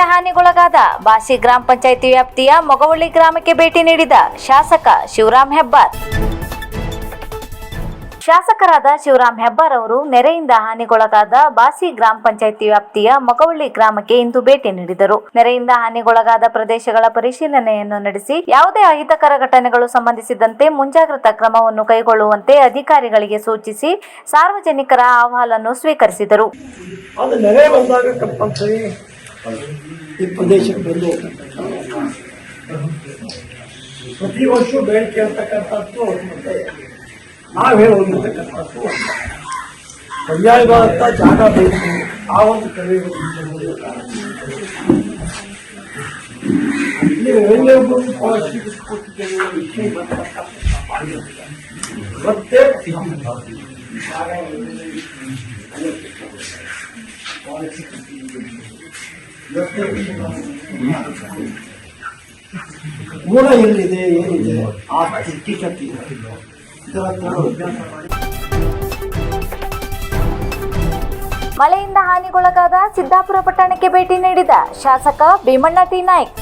ನೆರೆಯಿಂದ ಹಾನಿಗೊಳಗಾದ ಬಾಸಿ ಗ್ರಾಮ ಪಂಚಾಯಿತಿ ವ್ಯಾಪ್ತಿಯ ಮೊಗವಳ್ಳಿ ಗ್ರಾಮಕ್ಕೆ ಭೇಟಿ ನೀಡಿದ ಶಾಸಕ ಶಿವರಾಮ್ ಹೆಬ್ಬಾರ್. ಶಾಸಕರಾದ ಶಿವರಾಮ್ ಹೆಬ್ಬಾರ್ ಅವರು ನೆರೆಯಿಂದ ಹಾನಿಗೊಳಗಾದ ಬಾಸಿ ಗ್ರಾಮ ಪಂಚಾಯಿತಿ ವ್ಯಾಪ್ತಿಯ ಮೊಗವಳ್ಳಿ ಗ್ರಾಮಕ್ಕೆ ಇಂದು ಭೇಟಿ ನೀಡಿದರು. ನೆರೆಯಿಂದ ಹಾನಿಗೊಳಗಾದ ಪ್ರದೇಶಗಳ ಪರಿಶೀಲನೆಯನ್ನು ನಡೆಸಿ ಯಾವುದೇ ಅಹಿತಕರ ಘಟನೆಗಳು ಸಂಬಂಧಿಸಿದಂತೆ ಮುಂಜಾಗ್ರತಾ ಕ್ರಮವನ್ನು ಕೈಗೊಳ್ಳುವಂತೆ ಅಧಿಕಾರಿಗಳಿಗೆ ಸೂಚಿಸಿ ಸಾರ್ವಜನಿಕರ ಅಹವಾಲನ್ನು ಸ್ವೀಕರಿಸಿದರು. ಅದು ನೆರೆ ಬಂದಾಗ ಕಂಪಲ್ಸರಿ ಈ ಪ್ರದೇಶಕ್ಕೆ ಬಂದು ಹೋಗ್ತಕ್ಕಂಥ ಪ್ರತಿ ವರ್ಷ ಬೇಡಿಕೆ ಇರ್ತಕ್ಕಂಥದ್ದು ಮತ್ತೆ ನಾವು ಹೇಳಿ ಹೋಗಿರ್ತಕ್ಕಂಥದ್ದು ಪರ್ಯಾಯವಾದಂಥ ಜಾಗ ಬೇಕು. ಆ ಒಂದು ಕಡೆ ಇಲ್ಲಿ ರೆವೆನ್ಯೂ ಪಾಲಿಸಿ ಕೊಟ್ಟಿದ್ದೇವೆ ವಿಷಯ ಬರ್ತಕ್ಕಂಥ ಮತ್ತೆ ಗುಣ ಎಲ್ಲಿದೆ, ಏನಿದೆ? ಆ ಶಕ್ತಿ ಇದರ ಮಾಡಿ ಮಳೆಯಿಂದ ಹಾನಿಗೊಳಗಾದ ಸಿದ್ದಾಪುರ ಪಟ್ಟಣಕ್ಕೆ ಭೇಟಿ ನೀಡಿದ ಶಾಸಕ ಭೀಮಣ್ಣ ಟಿ. ನಾಯ್ಕ್.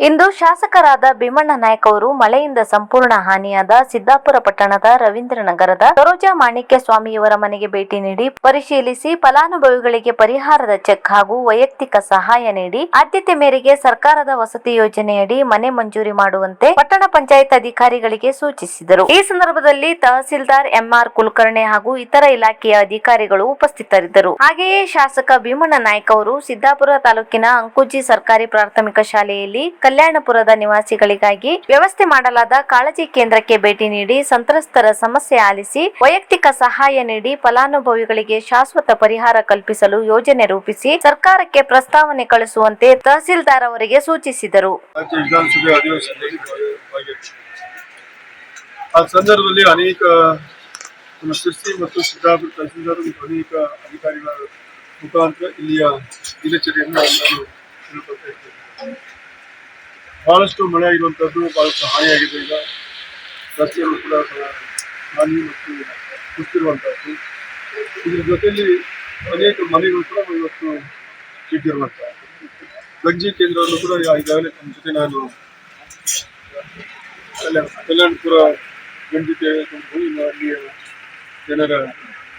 ಇಂದು ಶಾಸಕರಾದ ಭೀಮಣ್ಣ ನಾಯಕ್ ಅವರು ಮಳೆಯಿಂದ ಸಂಪೂರ್ಣ ಹಾನಿಯಾದ ಸಿದ್ದಾಪುರ ಪಟ್ಟಣದ ರವೀಂದ್ರನಗರದ ಸರೋಜಾ ಮಾಣಿಕ್ಯ ಸ್ವಾಮಿಯವರ ಮನೆಗೆ ಭೇಟಿ ನೀಡಿ ಪರಿಶೀಲಿಸಿ ಫಲಾನುಭವಿಗಳಿಗೆ ಪರಿಹಾರದ ಚೆಕ್ ಹಾಗೂ ವೈಯಕ್ತಿಕ ಸಹಾಯ ನೀಡಿ ಆದ್ಯತೆ ಮೇರೆಗೆ ಸರ್ಕಾರದ ವಸತಿ ಯೋಜನೆಯಡಿ ಮನೆ ಮಂಜೂರಿ ಮಾಡುವಂತೆ ಪಟ್ಟಣ ಪಂಚಾಯತ್ ಅಧಿಕಾರಿಗಳಿಗೆ ಸೂಚಿಸಿದರು. ಈ ಸಂದರ್ಭದಲ್ಲಿ ತಹಸೀಲ್ದಾರ್ ಎಂಆರ್ ಕುಲಕರ್ಣಿ ಹಾಗೂ ಇತರ ಇಲಾಖೆಯ ಅಧಿಕಾರಿಗಳು ಉಪಸ್ಥಿತರಿದ್ದರು. ಹಾಗೆಯೇ ಶಾಸಕ ಭೀಮಣ್ಣ ನಾಯ್ಕ ಅವರು ಸಿದ್ದಾಪುರ ತಾಲೂಕಿನ ಅಂಕುಜಿ ಸರ್ಕಾರಿ ಪ್ರಾಥಮಿಕ ಶಾಲೆಯಲ್ಲಿ ಕಲ್ಯಾಣಪುರದ ನಿವಾಸಿಗಳಿಗಾಗಿ ವ್ಯವಸ್ಥೆ ಮಾಡಲಾದ ಕಾಳಜಿ ಕೇಂದ್ರಕ್ಕೆ ಭೇಟಿ ನೀಡಿ ಸಂತ್ರಸ್ತರ ಸಮಸ್ಯೆ ಆಲಿಸಿ ವೈಯಕ್ತಿಕ ಸಹಾಯ ನೀಡಿ ಫಲಾನುಭವಿಗಳಿಗೆ ಶಾಶ್ವತ ಪರಿಹಾರ ಕಲ್ಪಿಸಲು ಯೋಜನೆ ರೂಪಿಸಿ ಸರ್ಕಾರಕ್ಕೆ ಪ್ರಸ್ತಾವನೆ ಕಳಿಸುವಂತೆ ತಹಸೀಲ್ದಾರ್ ಅವರಿಗೆ ಸೂಚಿಸಿದರು. ಆ ಮತ್ತು ಸಿದ್ದಾಪುರ ತಹಸೀಲ್ದಾರ್ ಮತ್ತು ಅನೇಕ ಅಧಿಕಾರಿಗಳ ಮುಖಾಂತರ ಇಲ್ಲಿಯ ದಿನಚರಿಯನ್ನು ನಾನು ತಿಳ್ಕೊಳ್ತಾ ಇದ್ದೇನೆ. ಬಹಳಷ್ಟು ಮಳೆ ಆಗಿರುವಂಥದ್ದು ಬಹಳಷ್ಟು ಹಾನಿಯಾಗಿದೆ. ಈಗ ರಸ್ತೆಗಳು ಕೂಡ ಹಾನಿ ಮತ್ತು ಕುಸಿರುವಂಥದ್ದು ಇದ್ರ ಜೊತೆಯಲ್ಲಿ ಅನೇಕ ಮನೆಗಳು ಕೂಡ ಇವತ್ತು ಇಟ್ಟಿರುವಂಥ ಗಂಜಿ ಕೇಂದ್ರವನ್ನು ಕೂಡ ಈಗಾಗಲೇ ತಮ್ಮ ಜೊತೆ ನಾನು ಕಲ್ಯಾಣ ಕಲ್ಯಾಣಪುರ ಗಂಜಿ ಇನ್ನು ಅಲ್ಲಿಯ ಜನರ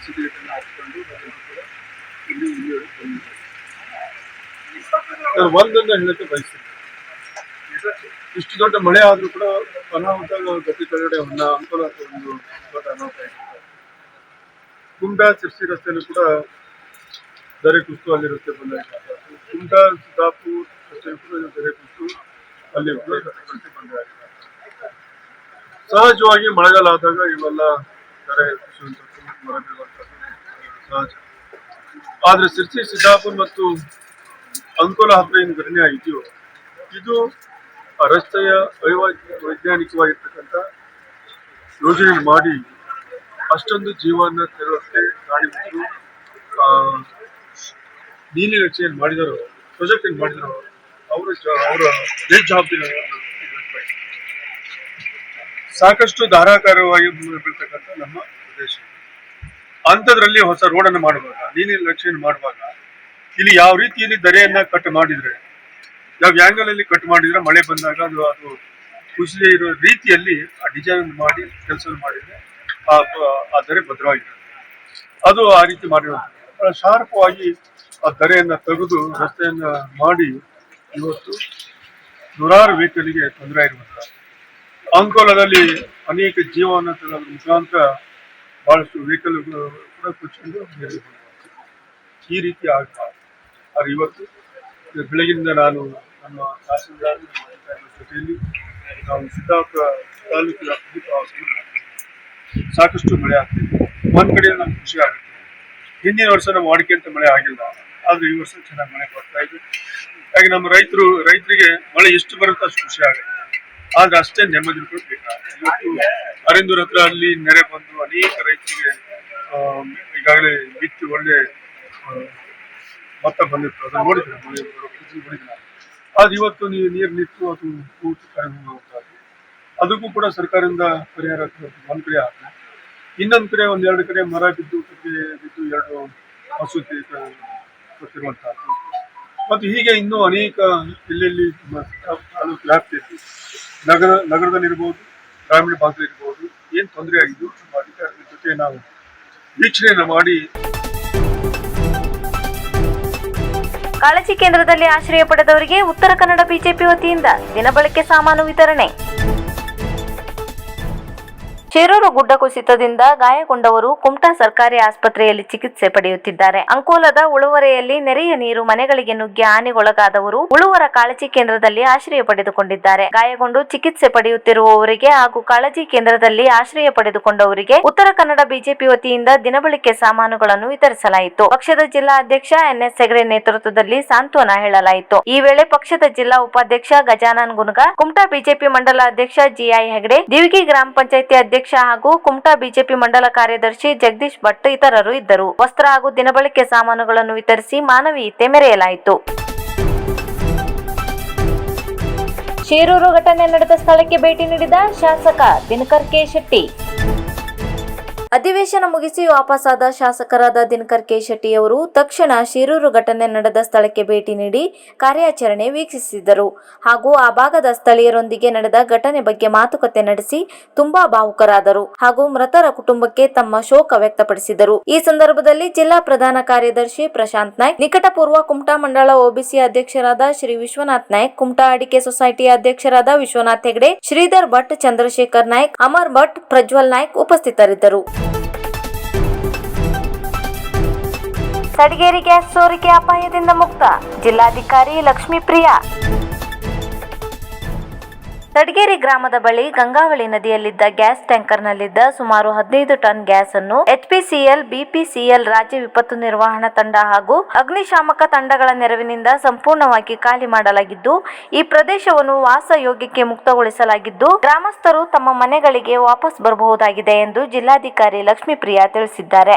ಸ್ಥಿತಿಗತಿಯನ್ನು ಹಾಕಿಕೊಂಡು ಕೂಡ ಇಲ್ಲಿ. ನಾನು ಒಂದನ್ನು ಹೇಳಕ್ಕೆ ಬಯಸ್ತೇನೆ. ಇಷ್ಟು ದೊಡ್ಡ ಮಳೆ ಆದರೂ ಕೂಡ ಅನಾಹುತ ಗತಿ ಕೆಳಗಡೆ ಒಂದು ಅನುಕೂಲ ಒಂದು ಕುಂಟ ಸಿರ್ಸಿ ರಸ್ತೆಯಲ್ಲೂ ಕೂಡ ದರೆ ಕುಸ್ತು ಅಲ್ಲಿ ರಸ್ತೆ ಬಂದ ಕುಂಟ ಸಿದ್ದಾಪುರ್ ರಸ್ತೆ ದರೆ ಕುಸ್ತು ಅಲ್ಲಿ ರಸ್ತೆ ಬಂದ ಸಹಜವಾಗಿ ಮಳೆಗಾಲ ಆದಾಗ ಇವೆಲ್ಲ ದರೆ ಸಹಜ. ಆದ್ರೆ ಸಿರ್ಸಿ ಸಿದ್ದಾಪುರ್ ಮತ್ತು ಅಂಕೋಲ ಹತ್ರ ಏನು ಘಟನೆ ಆಗಿದೆಯೋ, ಇದು ಆ ರಸ್ತೆಯ ವೈವಾಹಿಕ ವೈಜ್ಞಾನಿಕವಾಗಿರ್ತಕ್ಕಂಥ ಯೋಜನೆ ಮಾಡಿ ಅಷ್ಟೊಂದು ಜೀವನ ತೆರಳಕ್ಕೆ ಕಾಣಿಬಿಟ್ಟು ನೀಲಿ ರಚನೆಯನ್ನು ಮಾಡಿದರು ಪ್ರಾಜೆಕ್ಟ್ ಏನು ಮಾಡಿದರೋ. ಅವರ ಅವರ ಜವಾಬ್ದಾರಿ ಸಾಕಷ್ಟು ಧಾರಾಕಾರವಾಗಿ ಬೀಳ್ತಕ್ಕಂಥ ನಮ್ಮ ಪ್ರದೇಶ. ಅಂಥದ್ರಲ್ಲಿ ಹೊಸ ರೋಡನ್ನು ಮಾಡುವಾಗ, ನೀಲಿ ರಕ್ಷಣೆ ಮಾಡುವಾಗ, ಇಲ್ಲಿ ಯಾವ ರೀತಿಯಲ್ಲಿ ದರೆಯನ್ನ ಕಟ್ ಮಾಡಿದ್ರೆ ಯಾವ ಆ್ಯಂಗಲ್ ಅಲ್ಲಿ ಕಟ್ ಮಾಡಿದ್ರೆ ಮಳೆ ಬಂದಾಗ ಅದು ಅದು ಕುಸಿದೇ ಇರೋ ರೀತಿಯಲ್ಲಿ ಆ ಡಿಸೈನ್ ಮಾಡಿ ಕೆಲಸ ಮಾಡಿದ್ರೆ ಆ ದರೆ ಭದ್ರವಾಗಿರುತ್ತೆ ಅದು ಆ ರೀತಿ ಮಾಡಿರೋದು ಶಾರ್ಪ್ ಆ ಧರೆಯನ್ನ ತೆಗೆದು ರಸ್ತೆಯನ್ನ ಮಾಡಿ ಇವತ್ತು ನೂರಾರು ವೆಹಿಕಲ್ಗೆ ತೊಂದರೆ ಇರುವಂತ ಅಂಕೋಲದಲ್ಲಿ ಅನೇಕ ಜೀವನ ಮುಖಾಂತರ ಬಹಳಷ್ಟು ವೆಹಿಕಲ್ ಕೂಡ ಕುಚ್ಕೊಂಡು ಈ ರೀತಿ ಆಗಬಾರ್ದು ಇವತ್ತು ಬೆಳಗಿನಿಂದ ನಾನು ನಮ್ಮ ತಹಸೀಲ್ದಾರ್ ನಾವು ಸಿದ್ದಾಪುರ. ಸಾಕಷ್ಟು ಮಳೆ ಆಗ್ತಿದೆ. ಒಂದ್ ಕಡೆ ನಮ್ಗೆ ಖುಷಿ ಆಗುತ್ತೆ. ಹಿಂದಿನ ವರ್ಷ ನಮ್ಮ ವಾಡಿಕೆ ಅಂತ ಮಳೆ ಆಗಿಲ್ಲ. ಆದ್ರೆ ಈ ವರ್ಷ ಚೆನ್ನಾಗಿ ಮಳೆ ಬರ್ತಾ ಇದೆ. ಹಾಗೆ ನಮ್ಮ ರೈತರು, ರೈತರಿಗೆ ಮಳೆ ಎಷ್ಟು ಬರುತ್ತೆ ಅಷ್ಟು ಖುಷಿ ಆಗುತ್ತೆ. ಆದ್ರೆ ಅಷ್ಟೇ ನೆಮ್ಮದಿ ಇವತ್ತು ಅರಿಂದೂರ್ ಹತ್ರ ಅಲ್ಲಿ ನೆರೆ ಬಂದು ಅನೇಕ ರೈತರಿಗೆ ಈಗಾಗಲೇ ಬಿತ್ತು ಒಳ್ಳೆ ಮೊತ್ತ ಬಂದಿತ್ತು ಅದನ್ನ ನೋಡಿದ್ರೆ ನೋಡಿದ್ರೆ ಅದು ಇವತ್ತು ನೀರು ನಿಂತು ಅದು ಪೂರ್ತಿ ಕಡಿಮೆ ಇದೆ ಅದಕ್ಕೂ ಕೂಡ ಸರ್ಕಾರದಿಂದ ಪರಿಹಾರ ಒಂದು ಕಡೆ ಆಗ್ತದೆ ಇನ್ನೊಂದು ಕಡೆ ಒಂದ್ ಎರಡು ಕಡೆ ಮರ ಬಿದ್ದು ಕಡೆ ಬಿದ್ದು ಎರಡು ಹಸು ಕೊಟ್ಟಿರುವಂತಹ ಮತ್ತು ಹೀಗೆ ಇನ್ನೂ ಅನೇಕ ಎಲ್ಲೆಲ್ಲಿ ವ್ಯಾಪ್ತಿ ನಗರ, ನಗರದಲ್ಲಿರ್ಬೋದು, ಗ್ರಾಮೀಣ ಭಾಗದಲ್ಲಿರ್ಬೋದು, ಏನು ತೊಂದರೆ ಆಗಿದ್ದು ನಮ್ಮ ಅಧಿಕಾರಿಗಳ ಜೊತೆ ನಾವು ವೀಕ್ಷಣೆಯನ್ನು ಮಾಡಿ ಕಾಳಜಿ ಕೇಂದ್ರದಲ್ಲಿ ಆಶ್ರಯ ಪಡೆದವರಿಗೆ ಉತ್ತರ ಕನ್ನಡ ಬಿಜೆಪಿ ವತಿಯಿಂದ ದಿನಬಳಕೆ ಸಾಮಾನು ವಿತರಣೆ. ಶಿರೂರು ಗುಡ್ಡ ಕುಸಿತದಿಂದ ಗಾಯಗೊಂಡವರು ಕುಮಟಾ ಸರ್ಕಾರಿ ಆಸ್ಪತ್ರೆಯಲ್ಲಿ ಚಿಕಿತ್ಸೆ ಪಡೆಯುತ್ತಿದ್ದಾರೆ. ಅಂಕೋಲದ ಉಳುವರೆಯಲ್ಲಿ ನೆರೆಯ ನೀರು ಮನೆಗಳಿಗೆ ನುಗ್ಗಿ ಹಾನಿಗೊಳಗಾದವರು ಉಳುವರ ಕಾಳಜಿ ಕೇಂದ್ರದಲ್ಲಿ ಆಶ್ರಯ ಪಡೆದುಕೊಂಡಿದ್ದಾರೆ. ಗಾಯಗೊಂಡು ಚಿಕಿತ್ಸೆ ಪಡೆಯುತ್ತಿರುವವರಿಗೆ ಹಾಗೂ ಕಾಳಜಿ ಕೇಂದ್ರದಲ್ಲಿ ಆಶ್ರಯ ಪಡೆದುಕೊಂಡವರಿಗೆ ಉತ್ತರ ಕನ್ನಡ ಬಿಜೆಪಿ ವತಿಯಿಂದ ದಿನಬಳಕೆ ಸಾಮಾನುಗಳನ್ನು ವಿತರಿಸಲಾಯಿತು. ಪಕ್ಷದ ಜಿಲ್ಲಾ ಅಧ್ಯಕ್ಷ ಎನ್ಎಸ್ ಹೆಗಡೆ ನೇತೃತ್ವದಲ್ಲಿ ಸಾಂತ್ವನ ಹೇಳಲಾಯಿತು. ಈ ವೇಳೆ ಪಕ್ಷದ ಜಿಲ್ಲಾ ಉಪಾಧ್ಯಕ್ಷ ಗಜಾನನ್ ಗುನ್ಗಾ, ಕುಮಟಾ ಬಿಜೆಪಿ ಮಂಡಲ ಅಧ್ಯಕ್ಷ ಜಿಐ ಹೆಗಡೆ, ದಿವಿಗಿ ಗ್ರಾಮ ಪಂಚಾಯಿತಿ ಅಧ್ಯಕ್ಷ ಹಾಗೂ ಕುಮಟಾ ಬಿಜೆಪಿ ಮಂಡಲ ಕಾರ್ಯದರ್ಶಿ ಜಗದೀಶ್ ಭಟ್ ಇತರರು ಇದ್ದರು. ವಸ್ತ್ರ ಹಾಗೂ ದಿನಬಳಕೆ ಸಾಮಾನುಗಳನ್ನು ವಿತರಿಸಿ ಮಾನವೀಯತೆ ಮೆರೆಯಲಾಯಿತು. ಶಿರೂರು ಘಟನೆ ನಡೆದ ಸ್ಥಳಕ್ಕೆ ಭೇಟಿ ನೀಡಿದ ಶಾಸಕ ದಿನಕರ್ ಕೆ ಶೆಟ್ಟಿ. ಅಧಿವೇಶನ ಮುಗಿಸಿ ವಾಪಸ್ಸಾದ ಶಾಸಕರಾದ ದಿನಕರ್ ಕೆ ಶೆಟ್ಟಿ ಅವರು ತಕ್ಷಣ ಶಿರೂರು ಘಟನೆ ನಡೆದ ಸ್ಥಳಕ್ಕೆ ಭೇಟಿ ನೀಡಿ ಕಾರ್ಯಾಚರಣೆ ವೀಕ್ಷಿಸಿದರು. ಹಾಗೂ ಆ ಭಾಗದ ಸ್ಥಳೀಯರೊಂದಿಗೆ ನಡೆದ ಘಟನೆ ಬಗ್ಗೆ ಮಾತುಕತೆ ನಡೆಸಿ ತುಂಬಾ ಭಾವುಕರಾದರು ಹಾಗೂ ಮೃತರ ಕುಟುಂಬಕ್ಕೆ ತಮ್ಮ ಶೋಕ ವ್ಯಕ್ತಪಡಿಸಿದರು. ಈ ಸಂದರ್ಭದಲ್ಲಿ ಜಿಲ್ಲಾ ಪ್ರಧಾನ ಕಾರ್ಯದರ್ಶಿ ಪ್ರಶಾಂತ್ ನಾಯ್ಕ್, ನಿಕಟಪೂರ್ವ ಕುಮಟಾ ಮಂಡಳ ಒಬಿಸಿ ಅಧ್ಯಕ್ಷರಾದ ಶ್ರೀ ವಿಶ್ವನಾಥ್ ನಾಯ್ಕ್, ಕುಮಟಾ ಅಡಿಕೆ ಸೊಸೈಟಿ ಅಧ್ಯಕ್ಷರಾದ ವಿಶ್ವನಾಥ್ ಹೆಗಡೆ, ಶ್ರೀಧರ್ ಭಟ್, ಚಂದ್ರಶೇಖರ್ ನಾಯ್ಕ್, ಅಮರ್ ಭಟ್, ಪ್ರಜ್ವಲ್ ನಾಯ್ಕ್ ಉಪಸ್ಥಿತರಿದ್ದರು. ಸಡಿಗೇರಿ ಗ್ಯಾಸ್ ಸೋರಿಕೆ ಅಪಾಯದಿಂದ ಮುಕ್ತ ಜಿಲ್ಲಾಧಿಕಾರಿ ಲಕ್ಷ್ಮೀಪ್ರಿಯಾ. ತಡಗೇರಿ ಗ್ರಾಮದ ಬಳಿ ಗಂಗಾವಳಿ ನದಿಯಲ್ಲಿದ್ದ ಗ್ಯಾಸ್ ಟ್ಯಾಂಕರ್ನಲ್ಲಿದ್ದ ಸುಮಾರು ಹದಿನೈದು ಟನ್ ಗ್ಯಾಸ್ ಅನ್ನು ಎಚ್ಪಿಸಿಎಲ್ ಬಿಪಿಸಿಎಲ್ ರಾಜ್ಯ ವಿಪತ್ತು ನಿರ್ವಹಣಾ ತಂಡ ಹಾಗೂ ಅಗ್ನಿಶಾಮಕ ತಂಡಗಳ ನೆರವಿನಿಂದ ಸಂಪೂರ್ಣವಾಗಿ ಖಾಲಿ ಮಾಡಲಾಗಿದ್ದು, ಈ ಪ್ರದೇಶವನ್ನು ವಾಸ ಯೋಗ್ಯಕ್ಕೆ ಮುಕ್ತಗೊಳಿಸಲಾಗಿದ್ದು, ಗ್ರಾಮಸ್ಥರು ತಮ್ಮ ಮನೆಗಳಿಗೆ ವಾಪಸ್ ಬರಬಹುದಾಗಿದೆ ಎಂದು ಜಿಲ್ಲಾಧಿಕಾರಿ ಲಕ್ಷ್ಮೀಪ್ರಿಯಾ ತಿಳಿಸಿದ್ದಾರೆ.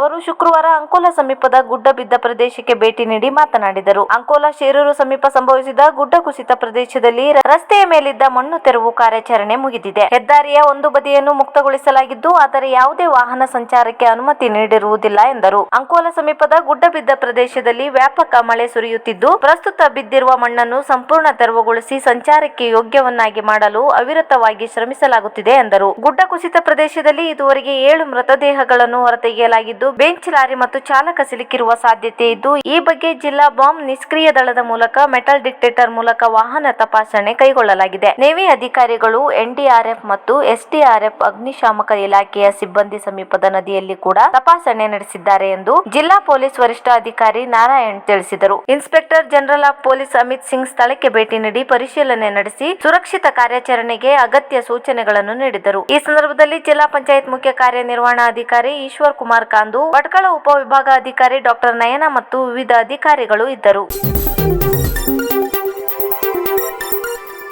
ಅವರು ಶುಕ್ರವಾರ ಅಂಕೋಲಾ ಸಮೀಪದ ಗುಡ್ಡ ಬಿದ್ದ ಪ್ರದೇಶಕ್ಕೆ ಭೇಟಿ ನೀಡಿ ಮಾತನಾಡಿದರು. ಅಂಕೋಲಾ ಶೇರೂರು ಸಮೀಪ ಸಂಭವಿಸಿದ ಗುಡ್ಡ ಕುಸಿತ ಪ್ರದೇಶದಲ್ಲಿ ರಸ್ತೆಯ ಮೇಲಿದ್ದ ಮಣ್ಣು ತೆರವು ಕಾರ್ಯಾಚರಣೆ ಮುಗಿದಿದೆ. ಹೆದ್ದಾರಿಯ ಒಂದು ಬದಿಯನ್ನು ಮುಕ್ತಗೊಳಿಸಲಾಗಿದ್ದು, ಆದರೆ ಯಾವುದೇ ವಾಹನ ಸಂಚಾರಕ್ಕೆ ಅನುಮತಿ ನೀಡಿರುವುದಿಲ್ಲ ಎಂದರು. ಅಂಕೋಲ ಸಮೀಪದ ಗುಡ್ಡಬಿದ್ದ ಪ್ರದೇಶದಲ್ಲಿ ವ್ಯಾಪಕ ಮಳೆ ಸುರಿಯುತ್ತಿದ್ದು, ಪ್ರಸ್ತುತ ಬಿದ್ದಿರುವ ಮಣ್ಣನ್ನು ಸಂಪೂರ್ಣ ತೆರವುಗೊಳಿಸಿ ಸಂಚಾರಕ್ಕೆ ಯೋಗ್ಯವನ್ನಾಗಿ ಮಾಡಲು ಅವಿರತವಾಗಿ ಶ್ರಮಿಸಲಾಗುತ್ತಿದೆ ಎಂದರು. ಗುಡ್ಡ ಕುಸಿತ ಪ್ರದೇಶದಲ್ಲಿ ಇದುವರೆಗೆ ಏಳು ಮೃತದೇಹಗಳನ್ನು ಹೊರತೆಗೆಯಲಾಗಿದ್ದು, ಬೆಂಚ್ ಲಾರಿ ಮತ್ತು ಚಾಲಕ ಸಿಲುಕಿರುವ ಸಾಧ್ಯತೆ ಇದ್ದು, ಈ ಬಗ್ಗೆ ಜಿಲ್ಲಾ ಬಾಂಬ್ ನಿಷ್ಕ್ರಿಯ ದಳದ ಮೂಲಕ ಮೆಟಲ್ ಡಿಟೆಕ್ಟರ್ ಮೂಲಕ ವಾಹನ ತಪಾಸಣೆ ಕೈಗೊಳ್ಳಲಾಗಿದೆ. ನೇವಿ ಅಧಿಕಾರಿಗಳು, ಎನ್ಡಿಆರ್ಎಫ್ ಮತ್ತು ಎಸ್ಡಿಆರ್ಎಫ್ ಅಗ್ನಿಶಾಮಕ ಇಲಾಖೆಯ ಸಿಬ್ಬಂದಿ ಸಮೀಪದ ನದಿಯಲ್ಲಿ ಕೂಡ ತಪಾಸಣೆ ನಡೆಸಿದ್ದಾರೆ ಎಂದು ಜಿಲ್ಲಾ ಪೊಲೀಸ್ ವರಿಷ್ಠಾಧಿಕಾರಿ ನಾರಾಯಣ್ ತಿಳಿಸಿದರು. Inspector general of police Amit Singh ಸ್ಥಳಕ್ಕೆ ಭೇಟಿ ನೀಡಿ ಪರಿಶೀಲನೆ ನಡೆಸಿ ಸುರಕ್ಷಿತ ಕಾರ್ಯಾಚರಣೆಗೆ ಅಗತ್ಯ ಸೂಚನೆಗಳನ್ನು ನೀಡಿದರು. ಈ ಸಂದರ್ಭದಲ್ಲಿ ಜಿಲ್ಲಾ ಪಂಚಾಯತ್ ಮುಖ್ಯ ಕಾರ್ಯನಿರ್ವಹಣಾಧಿಕಾರಿ ಈಶ್ವರ್ ಕುಮಾರ್ ಕಾಂದು ಭಟ್ಕಳ ಉಪವಿಭಾಗಾಧಿಕಾರಿ ಡಾಕ್ಟರ್ ನಯನ ಮತ್ತು ವಿವಿಧ ಅಧಿಕಾರಿಗಳು ಇದ್ದರು.